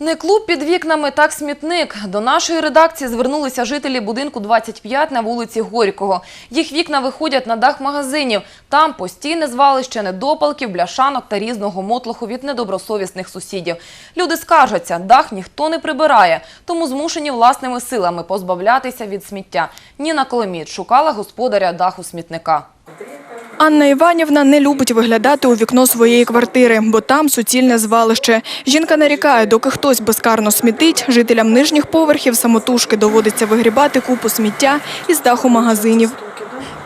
Не клуб під вікнами, так смітник. До нашої редакції звернулися жителі будинку 25 на вулиці Горького. Їх вікна виходять на дах магазинів. Там постійне звалище недопалків, бляшанок та різного мотлоху від недобросовісних сусідів. Люди скаржаться, дах ніхто не прибирає, тому змушені власними силами позбавлятися від сміття. Ніна Коломіт шукала господаря даху смітника. Анна Іванівна не любить виглядати у вікно своєї квартири, бо там суцільне звалище. Жінка нарікає, доки хтось безкарно смітить, жителям нижніх поверхів самотужки доводиться вигрібати купу сміття із даху магазинів.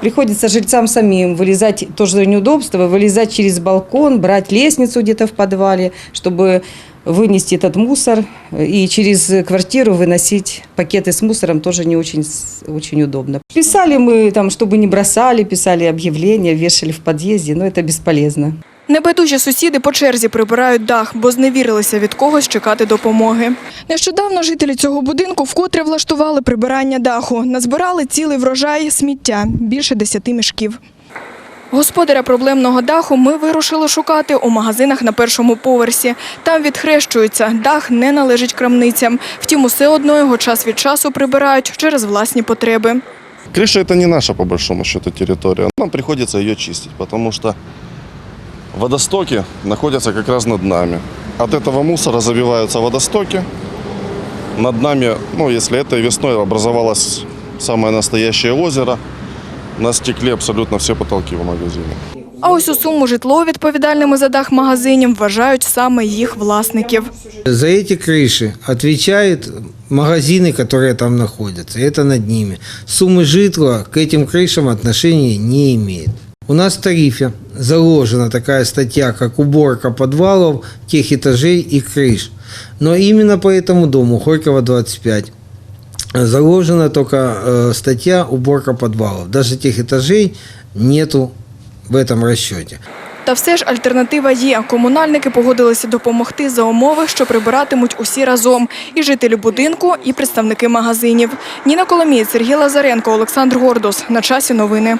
Приходится жильцам самим вылезать, тоже неудобство, вылезать через балкон, брать лестницу где-то в подвале, чтобы вынести этот мусор и через квартиру выносить пакеты с мусором тоже не очень, с- очень удобно. Писали мы там, чтобы не бросали, писали объявления, вешали в подъезде, но это бесполезно. Небайдужі сусіди по черзі прибирають дах, бо зневірилися від когось чекати допомоги. Нещодавно жителі цього будинку вкотре влаштували прибирання даху. Назбирали цілий врожай сміття – більше десяти мішків. Господаря проблемного даху ми вирушили шукати у магазинах на першому поверсі. Там відхрещуються, дах не належить крамницям. Втім, усе одно його час від часу прибирають через власні потреби. Крыша это не наша, по большому счету, территория. Нам приходится ее чистить, потому что водостоки находятся как раз над нами. От этого мусора забиваются водостоки. Над нами, ну, если этой весной образовалось самое настоящее озеро, на стекле абсолютно все потолки в магазине. А ось у суму житло відповідальними за дах магазинів вважають саме їх власників. За эти крыши отвечают магазины, которые там находятся. Это над ними. Суммы житла к этим крышам отношения не имеет. У нас в тарифе заложена такая статья, как уборка подвалов, тех этажей и крыш. Но именно по этому дому, Хорькова 25, заложена только э, статья уборка подвалов. Даже тех этажей нету в этом расчете. Та все ж альтернатива є. Комунальники погодилися допомогти за умови, що прибиратимуть усі разом. І жителі будинку, і представники магазинів. Ніна Коломієць, Сергій Лазаренко, Олександр Гордос. На часі новини.